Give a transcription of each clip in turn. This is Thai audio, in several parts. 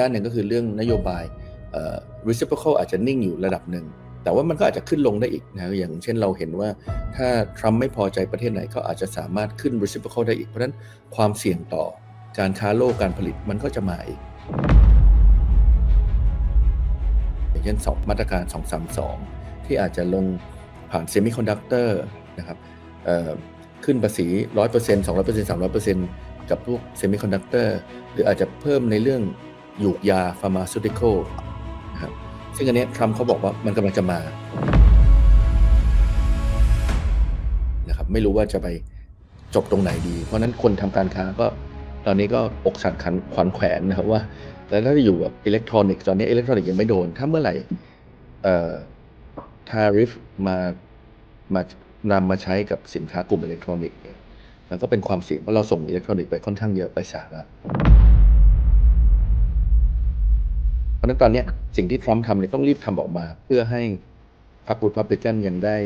ด้านหนึ่งก็คือเรื่องนโยบาย reciprocal อาจจะนิ่งอยู่ระดับหนึ่ง แต่ว่ามันก็อาจจะขึ้นลงได้อีกนะ อย่างเช่นเราเห็นว่าถ้าทรัมป์ไม่พอใจประเทศไหนก็อาจจะสามารถขึ้น reciprocal ได้อีก เพราะฉะนั้นความเสี่ยงต่อการค้าโลกการผลิตมันก็จะมาอีก อย่างเช่นสองมาตรการ 232 ที่อาจจะลงผ่านเซมิคอนดักเตอร์นะครับเอ่อขึ้นภาษี 100% 200% 300%กับพวกเซมิคอนดักเตอร์หรืออาจจะเพิ่มในเรื่อง ยูกยาฟาร์มาซูติคอลนะครับซึ่งอันนี้ทรัมป์เขาบอกว่ามันกำลังจะมานะครับไม่รู้ว่าจะไปจบตรงไหนดี เพราะนั้นคนทำการค้าก็ตอนนี้ก็อกสั่นขันขวัญแขวนนะครับว่า แต่ถ้าอยู่แบบอิเล็กทรอนิกส์ตอนนี้อิเล็กทรอนิกส์ยังไม่โดน ถ้าเมื่อไหร่เอ่อทาริฟมามานำมาใช้กับสินค้ากลุ่มอิเล็กทรอนิกส์มันก็เป็นความเสี่ยงเพราะเราส่งอิเล็กทรอนิกส์ไปค่อนข้างเยอะไปสหรัฐ ราะฉะนั้นตอนนี้สิ่งที่ทรัมป์ทำเนี่ยต้องรีบทำออกมา เพื่อให้พรรครีพับลิกันยังได้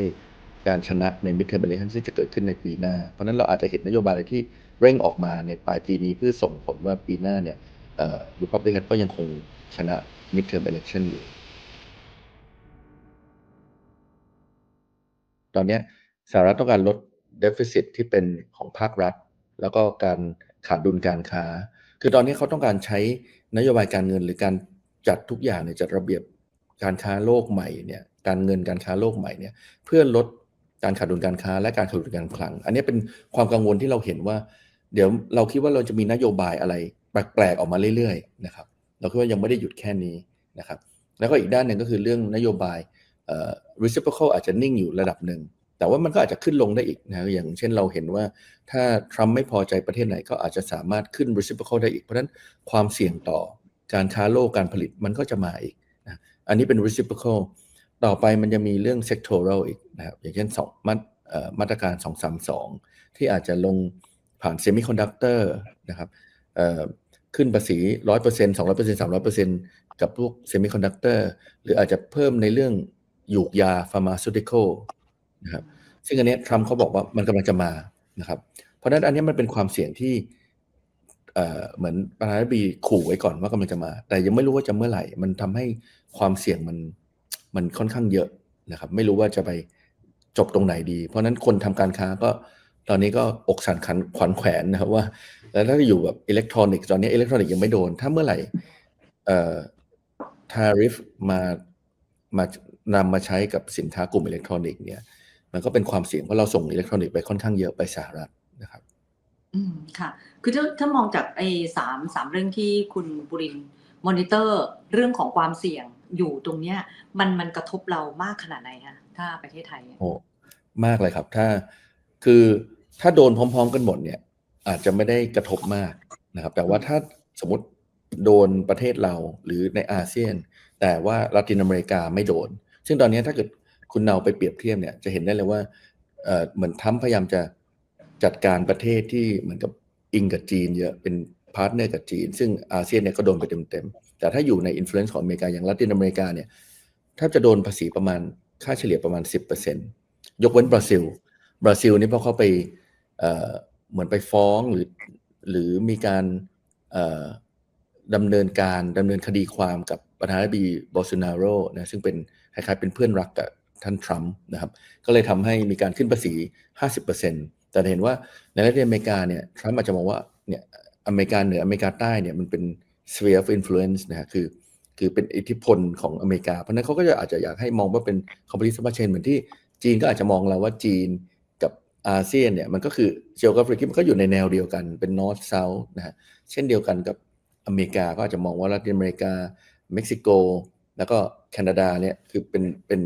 การชนะในมิดเทอร์เบลเลชันที่จะเกิดขึ้นในปีหน้า เพราะนั้นเราอาจจะเห็นนโยบายอะไรที่เร่งออกมาในปลายปีนี้เพื่อส่งผลว่าปีหน้าเนี่ยเอ่อ Republican ก็ยังคงชนะ midterm election อยู่ ตอนนี้สหรัฐต้องการลด deficit ที่เป็นของภาครัฐ แล้วก็การขาดดุลการค้า คือตอนนี้เขาต้องการใช้นโยบายการเงินหรือการ จัดทุกอย่างเนี่ยจัดระเบียบการค้าโลกใหม่เนี่ยการเงินการค้าโลกใหม่เนี่ยเพื่อลดการขาดดุลการค้าและการขาดดุลการคลัง อันนี้เป็นความกังวลที่เราเห็นว่า เดี๋ยวเราคิดว่าเราจะมีนโยบายอะไรแปลกๆออกมาเรื่อยๆนะครับเราคิดว่ายังไม่ได้หยุดแค่นี้นะครับ แล้วก็อีกด้านหนึ่งก็คือเรื่องนโยบายเอ่อ reciprocal อาจจะนิ่งอยู่ระดับหนึ่ง แต่ว่ามันก็อาจจะขึ้นลงได้อีกนะอย่างเช่นเราเห็นว่าถ้าทรัมป์ไม่พอใจประเทศไหนก็อาจจะสามารถขึ้น reciprocal ได้อีก เพราะฉะนั้นความเสี่ยงต่อ การค้าโลกการผลิตมันก็จะมาอีกนะอันนี้เป็น reciprocal ต่อไปมันจะมีเรื่อง sectoral อีกนะครับอย่างเช่นสองมาตรเอ่อมาตรการ 232 ที่อาจจะลงผ่าน semiconductor นะครับขึ้นภาษี 100% 200% 300%กับพวกเซมิคอนดักเตอร์หรืออาจจะเพิ่มในเรื่องหยูกยาฟาร์มาซูติคอลนะครับซึ่งอันนี้ทรัมป์เขาบอกว่ามันกำลังจะมานะครับเพราะนั้นอันนี้มันเป็นความเสี่ยงที่ เหมือนประธานาธิบดีขู่ไว้ก่อนว่ากำลังจะมา แต่ยังไม่รู้ว่าจะเมื่อไหร่ มันทำให้ความเสี่ยงมันมันค่อนข้างเยอะนะครับ ไม่รู้ว่าจะไปจบตรงไหนดี เพราะฉะนั้นคนทำการค้าก็ตอนนี้ก็อกสั่นขันขวัญแขวนนะครับว่า แล้วถ้าอยู่แบบอิเล็กทรอนิกส์ตอนนี้อิเล็กทรอนิกส์ยังไม่โดน ถ้าเมื่อไหร่เอ่อทาริฟมามานำมาใช้กับสินค้ากลุ่มอิเล็กทรอนิกส์เนี่ยมันก็เป็นความเสี่ยงเพราะเราส่งอิเล็กทรอนิกส์ไปค่อนข้างเยอะไปสหรัฐนะครับ อืมค่ะ คือถ้าถ้ามองจากไอ้สามสามเรื่องที่คุณบุรินทร์มอนิเตอร์ เรื่องของความเสี่ยงอยู่ตรงเนี้ย มันมันกระทบเรามากขนาดไหนคะถ้าประเทศไทยเนี่ยโอ้มากเลยครับ ถ้าคือถ้าโดนพร้อม ๆ กันหมดเนี่ย อาจจะไม่ได้กระทบมากนะครับ แต่ว่าถ้าสมมติโดนประเทศเราหรือในอาเซียน แต่ว่าลาตินอเมริกาไม่โดน ซึ่งตอนนี้ถ้าเกิดคุณเนาไปเปรียบเทียบเนี่ยจะเห็นได้เลยว่าเอ่อเหมือนทรัมป์พยายามจะ จัดการประเทศที่เหมือนกับอิงกับจีนเยอะเป็นพาร์ทเนอร์กับจีน ซึ่งอาเซียนเนี่ยก็โดนไปเต็มๆ แต่ถ้าอยู่ในอิ f l u e n c e ของอเมริกาอย่างลาตินอเมริกาเนี่ยถ้าจะโดนภาษีประมาณค่าเฉลี่ยประมาณ 10%ยกเว้นบราซิล บราซิลนี่เพราะเขาไปเเหมือนไปฟ้องหรือหรือมีการดำเนินการดำเนินคดีความกับประธานาธิบดีบอลโซนาโรนะซึ่งเป็นคล้ายๆเป็นเพื่อนรักกับท่านทรัมป์นะครับ ก็เลยทำให้มีการขึ้นภาษี 50% แต่เห็นว่าในรัฐอเมริกาเนี่ยทรัมป์อาจจะมองว่าเนี่ยอเมริกาเหนืออเมริกาใต้เนี่ยมันเป็น sphere of influence นะฮะคือคือเป็นอิทธิพลของอเมริกา เพราะนั้นเขาก็จะอาจจะอยากให้มองว่าเป็น complete supply chain เหมือนที่จีนก็อาจจะมองเราว่าจีนกับอาเซียนเนี่ยมันก็คือ geographic มันก็อยู่ในแนวเดียวกันเป็น north south นะฮะเช่นเดียวกันกับอเมริกาก็อาจจะมองว่าลาตินอเมริกาเม็กซิโก แล้วก็แคนาดาเนี่ยคือเป็นเป็น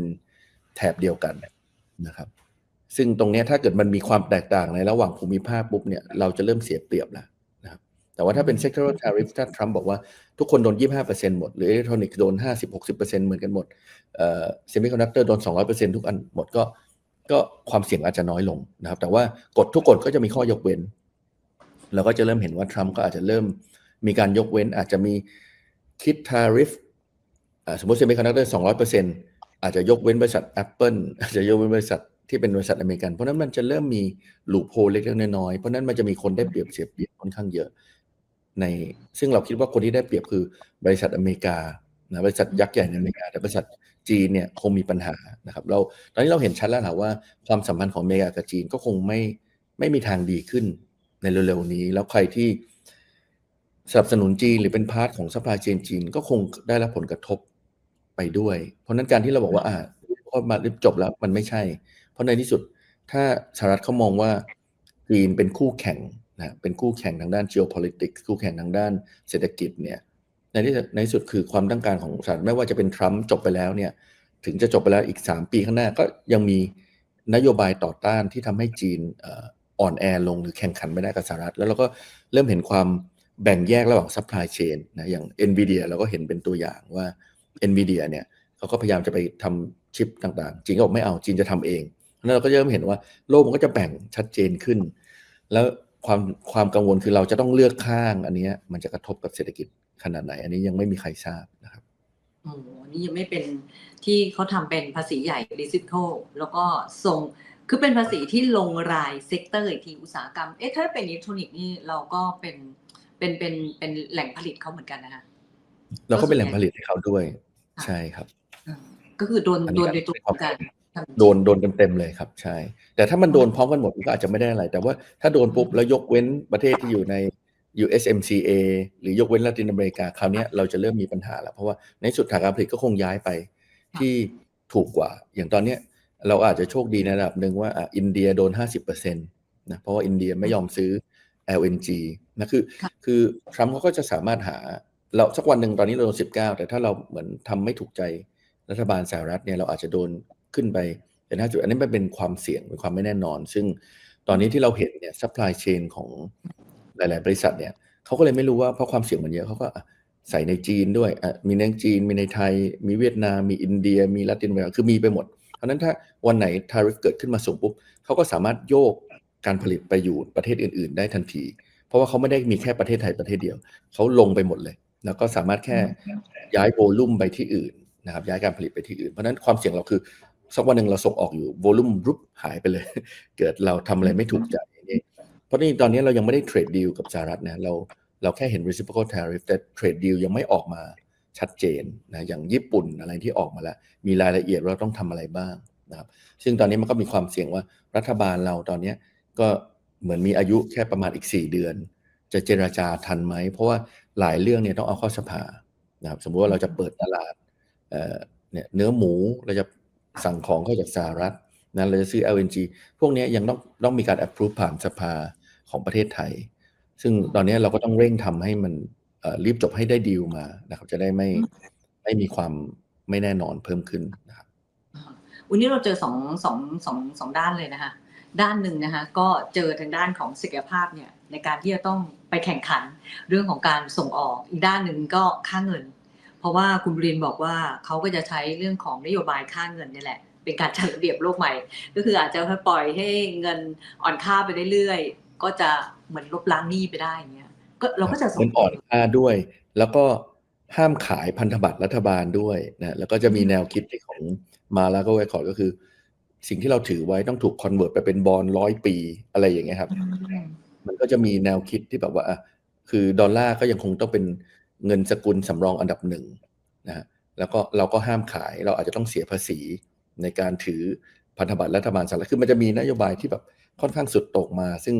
แถบเดียวกันนะครับ ซึ่งตรงนี้ถ้าเกิดมันมีความแตกต่างในระหว่างภูมิภาคปุ๊บเนี่ยเราจะเริ่มเสียเปรียบแล้วนะครับแต่ว่าถ้าเป็น sectoral tariff ถ้าทรัมป์บอกว่าทุกคนโดน 25%หมด หรืออิเล็กทรอนิกส์โดน 50-60%เหมือนกันหมดเอ่อ semiconductor โดน 200%ทุกอันหมดก็ก็ความเสี่ยงอาจจะน้อยลงนะครับ แต่ว่ากฎทุกกฎก็จะมีข้อยกเว้น เราก็จะเริ่มเห็นว่าทรัมป์ก็อาจจะเริ่มมีการยกเว้น อาจจะมีคิด tariff อ่าสมมติ semiconductor 200%อาจจะยกเว้นบริษัท Apple อาจจะยกเว้นบริษัท ที่เป็นบริษัทอเมริกัน เพราะนั้นมันจะเริ่มมีหลูโพเล็กๆน้อยๆเพราะนั้นมันจะมีคนได้เปรียบเสียเปรียบค่อนข้างเยอะ ในซึ่งเราคิดว่าคนที่ได้เปรียบคือบริษัทอเมริกานะบริษัทยักษ์ใหญ่ในอเมริกาแต่บริษัทจีนเนี่ยคงมีปัญหานะครับเราตอนนี้เราเห็นชัดแล้วนะว่าความสัมพันธ์ของอเมริกากับจีนก็คงไม่ไม่มีทางดีขึ้นในเร็วๆนี้ แล้วใครที่สนับสนุนจีนหรือเป็นพาร์ทของซัพพลายเชนจีนก็คงได้รับผลกระทบไปด้วย เพราะฉะนั้นการที่เราบอกว่าอ่าก็มาจบแล้วมันไม่ใช่ เพราะในที่สุดถ้าสหรัฐเขามองว่าจีนเป็นคู่แข่งนะเป็นคู่แข่งทางด้าน geopolitics คู่แข่งทางด้านเศรษฐกิจเนี่ยในที่สุดในที่สุดคือความต้องการของสหรัฐไม่ว่าจะเป็นทรัมป์จบไปแล้วเนี่ยถึงจะจบไปแล้วอีก 3 ปีข้างหน้าก็ยังมีนโยบายต่อต้านที่ทำให้จีนอ่อนแอลงหรือแข่งขันไม่ได้กับสหรัฐ แล้วเราก็เริ่มเห็นความแบ่งแยกระหว่าง supply chain นะอย่าง NVIDIA เราก็เห็นเป็นตัวอย่างว่า NVIDIA เนี่ยเขาก็พยายามจะไปทำชิปต่างๆ จีนก็บอกไม่เอาจีนจะทำเอง แล้วเราก็เริ่มเห็นว่าโลกมันก็จะแบ่งชัดเจนขึ้น แล้วความความกังวลคือเราจะต้องเลือกข้าง อันเนี้ยมันจะกระทบกับเศรษฐกิจขนาดไหน อันนี้ยังไม่มีใครทราบนะครับโอ้โหนี่ยังไม่เป็นที่เขาทำเป็นภาษีใหญ่ reciprocal แล้วก็ส่งคือเป็นภาษีที่ลงรายเซกเตอร์อีกทีอุตสาหกรรม เอ๊ะถ้าเป็นอิเล็กทรอนิกส์นี่เราก็เป็นเป็นเป็นเป็นแหล่งผลิตเขาเหมือนกันนะคะเราก็เป็นแหล่งผลิตให้เขาด้วย ใช่ครับอืมก็คือโดนอันนี้โดนโดยก็ตัวเป็นความกันทำ โดนโดนเต็มๆเลยครับ ใช่ แต่ถ้ามันโดนพร้อมกันหมดมันก็อาจจะไม่ได้อะไร แต่ว่าถ้าโดนปุ๊บแล้วยกเว้นประเทศที่อยู่ใน USMCA หรือยกเว้นละตินอเมริกาคราวเนี้ยเราจะเริ่มมีปัญหาแล้วเพราะว่าในสุดทางการผลิตก็คงย้ายไปที่ถูกกว่า อย่างตอนเนี้ยเราอาจจะโชคดีในระดับหนึ่งว่าอะอินเดียโดน 50%นะเพราะว่าอินเดียไม่ยอมซื้อ LNG นะคือค่ะคือทรัมป์เขาก็จะสามารถหาเราสักวันหนึ่งตอนนี้เราโดน 19 แต่ถ้าเราเหมือนทำไม่ถูกใจรัฐบาลสหรัฐเนี่ยเราอาจจะโดน ขึ้นไปเป็น5จุดอันนี้มันเป็นความเสี่ยงเป็นความไม่แน่นอน ซึ่งตอนนี้ที่เราเห็นเนี่ย supply chain ของหลาย ๆ บริษัทเนี่ยเขาก็เลยไม่รู้ว่าเพราะความเสี่ยงมันเยอะเขาก็อะใส่ในจีนด้วยอะมีในจีน มีในไทย มีเวียดนาม มีอินเดีย มีละตินอเมริกาคือมีไปหมด เพราะฉะนั้นถ้าวันไหนทาริฟเกิดขึ้นมาสูงปุ๊บเขาก็สามารถโยกการผลิตไปอยู่ประเทศอื่น ๆ ได้ทันที เพราะว่าเขาไม่ได้มีแค่ประเทศไทยประเทศเดียว เขาลงไปหมดเลย แล้วก็สามารถแค่ย้ายโวลุ่มไปที่อื่นนะครับย้ายการผลิตไปที่อื่น เพราะฉะนั้นความเสี่ยงเราคือ สักวันหนึ่งเราส่งออกอยู่โวลุ่มรุปหายไปเลย เกิดเราทำอะไรไม่ถูกใจนี่เพราะนี่ตอนนี้เรายังไม่ได้เทรดดีลกับสหรัฐนะเราเราแค่เห็น reciprocal tariff แต่เทรดดีลยังไม่ออกมาชัดเจนนะอย่างญี่ปุ่นอะไรที่ออกมาแล้ว มีรายละเอียดว่าต้องทำอะไรบ้างนะครับซึ่งตอนนี้มันก็มีความเสี่ยงว่ารัฐบาลเราตอนนี้ก็เหมือนมีอายุแค่ประมาณอีก 4 เดือน จะเจราจาทันไหม เพราะว่าหลายเรื่องเนี่ยต้องเอาเข้าสภานะครับสมมุติว่าเราจะเปิดตลาดเอ่อเนี่ยเนื้อหมูเราจะ สั่งของเข้าจากสหรัฐนะเราจะซื้อ LNG พวกนี้ยังต้องต้องมีการ approve ผ่านสภาของประเทศไทย ซึ่งตอนนี้เราก็ต้องเร่งทำให้มันรีบจบให้ได้ดีลมานะครับ จะได้ไม่ไม่มีความไม่แน่นอนเพิ่มขึ้นนะครับอ่าวันนี้เราเจอสองสองสองสองด้านเลยนะคะด้านหนึ่งนะคะก็เจอทางด้านของศักยภาพเนี่ยในการที่จะต้องไปแข่งขันเรื่องของการส่งออก อีกด้านหนึ่งก็ค่าเงิน เพราะว่าคุณบรินบอกว่าเขาก็จะใช้เรื่องของนโยบายค่าเงินนี่แหละ เป็นการจัดระเบียบโลกใหม่ ก็คืออาจจะปล่อยให้เงินอ่อนค่าไปเรื่อยๆ ก็จะเหมือนลบล้างหนี้ไปได้อย่างเงี้ยก็เราก็จะส่เงิงนอ่อนค่าด้วย แล้วก็ห้ามขายพันธบัตรรัฐบาลด้วยนะแล้วก็จะมีแนวคิดที่ของมาแล้วก็ไวคอร์ดก็คือ สิ่งที่เราถือไว้ต้องถูกคอนเวิร์ตไปเป็นบอลร้อยปีอะไรอย่างเงี้ยครับอืมมันก็จะมีแนวคิดที่แบบว่าอะคือดอลลาร์ก็ยังคงต้องเป็น เงินสกุลสำรองอันดับหนึ่งนะฮะแล้วก็เราก็ห้ามขายเราอาจจะต้องเสียภาษีในการถือพันธบัตรรัฐบาลสหรัฐคือมันจะมีนโยบายที่แบบค่อนข้างสุดโต่งมา ซึ่ง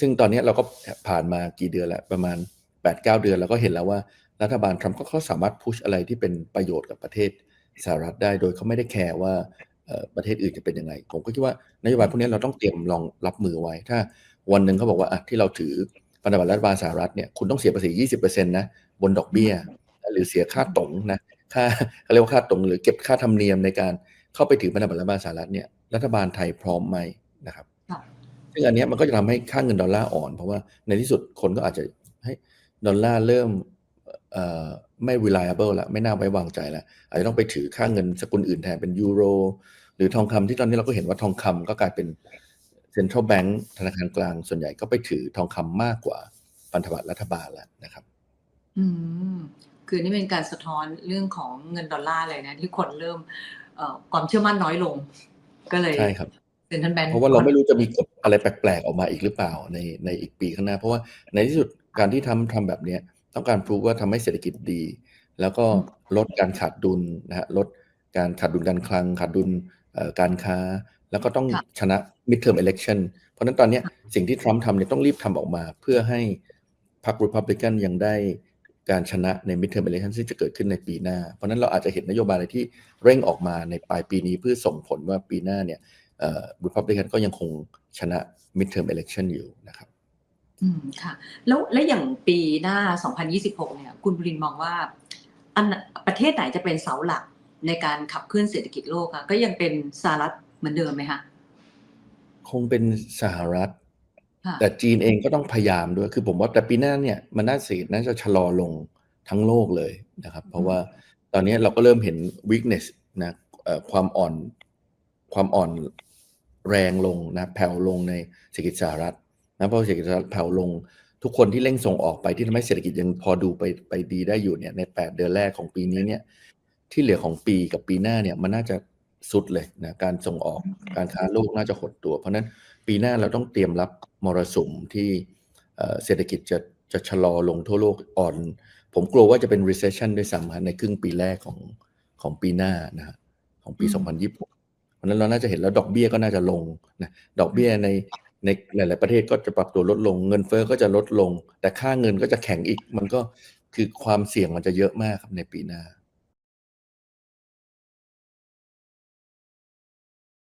ซึ่งตอนนี้เราก็ผ่านมากี่เดือนแล้วประมาณ 8-9 เดือนเราก็เห็นแล้วว่ารัฐบาลทรัมป์ก็เขาสามารถพุชอะไรที่เป็นประโยชน์กับประเทศสหรัฐได้ โดยเขาไม่ได้แคร์ว่าประเทศอื่นจะเป็นยังไง ผมก็คิดว่านโยบายพวกนี้เราต้องเตรียมลองรับมือไว้ ถ้าวันหนึ่งเขาบอกว่าที่เราถือ พันธบัตรรัฐบาลสหรัฐเนี่ยคุณต้องเสียภาษี 20%นะบนดอกเบี้ย หรือเสียค่าตรงนะค่าเขาเรียกว่าค่าตรงหรือเก็บค่าธรรมเนียมในการเข้าไปถือพันธบัตรรัฐบาลสหรัฐเนี่ยรัฐบาลไทยพร้อมไหมนะครับค่ะซึ่งอันเนี้ยมันก็จะทำให้ค่าเงินดอลลาร์อ่อน เพราะว่าในที่สุดคนก็อาจจะให้ดอลลาร์เริ่มเอ่อไม่ reliable ละไม่น่าไว้วางใจละอาจจะต้องไปถือค่าเงินสกุลอื่นแทนเป็นยูโรหรือทองคำที่ตอนนี้เราก็เห็นว่าทองคำก็กลายเป็น central bank ธนาคารกลางส่วนใหญ่ก็ไปถือทองคำมากกว่าพันธบัตรรัฐบาลแล้วนะครับ อืม คือนี่เป็นการสะท้อนเรื่องของเงินดอลลาร์เลยนะ ที่คนเริ่มเอ่อความเชื่อมั่นน้อยลง ก็เลยใช่ครับเซ็นทรัลแบงก์เพราะว่าเราไม่รู้จะมีกฎอะไรแปลกๆออกมาอีกหรือเปล่าในในอีกปีข้างหน้า เพราะว่าในที่สุดการที่ทำทำแบบเนี้ยต้องการพูดว่าทำให้เศรษฐกิจดี แล้วก็ลดการขาดดุลนะฮะลดการขาดดุลการคลังขาดดุลเอ่อการค้า แล้วก็ต้องค่ะชนะ midterm election เพราะฉะนั้นตอนเนี้ยสิ่งที่ทรัมป์ทำเนี่ยต้องรีบทำออกมา เพื่อให้พรรค Republican ยังได้การชนะใน midterm election ซึ่งจะเกิดขึ้นในปีหน้า เพราะฉะนั้นเราอาจจะเห็นนโยบายอะไรที่เร่งออกมาในปลายปีนี้เพื่อส่งผลว่าปีหน้าเนี่ยเอ่อ Republican ก็ยังคงชนะ midterm election อยู่นะครับ อืมค่ะ แล้วแล้วอย่างปีหน้า 2026 เนี่ย คุณบุรินทร์มองว่าอันประเทศไหนจะเป็นเสาหลักในการขับเคลื่อนเศรษฐกิจโลกคะก็ยังเป็นสหรัฐเหมือนเดิมไหมคะ คงเป็นสหรัฐค่ะแต่จีนเองก็ต้องพยายามด้วย คือผมว่าแต่ปีหน้าเนี่ยมันน่าเสียน่าจะชะลอลงทั้งโลกเลยนะครับ เพราะว่าตอนนี้เราก็เริ่มเห็น weakness นะเอ่อความอ่อนความอ่อนแรงลงนะแผ่วลงในเศรษฐกิจสหรัฐนะเพราะเศรษฐกิจสหรัฐแผ่วลงทุกคนที่เร่งส่งออกไปที่ทำให้เศรษฐกิจยังพอดูไปไปดีได้อยู่เนี่ยใน 8 เดือนแรกของปีนี้เนี่ยที่เหลือของปีกับปีหน้าเนี่ยมันน่าจะ สุดเลยนะการส่งออกการค้าโลกน่าจะหดตัว เพราะฉะนั้นปีหน้าเราต้องเตรียมรับมรสุมที่เอ่อเศรษฐกิจจะจะชะลอลงทั่วโลกอ่อน ผมกลัวว่าจะเป็น recession ด้วยซ้ำฮะในครึ่งปีแรกของของปีหน้านะฮะของปีอืม2026 เพราะฉะนั้นเราน่าจะเห็นแล้วดอกเบี้ยก็น่าจะลงนะดอกเบี้ยในในหลาย ๆ ประเทศก็จะปรับตัวลดลง เงินเฟ้อก็จะลดลง แต่ค่าเงินก็จะแข็งอีก มันก็คือความเสี่ยงมันจะเยอะมากครับในปีหน้า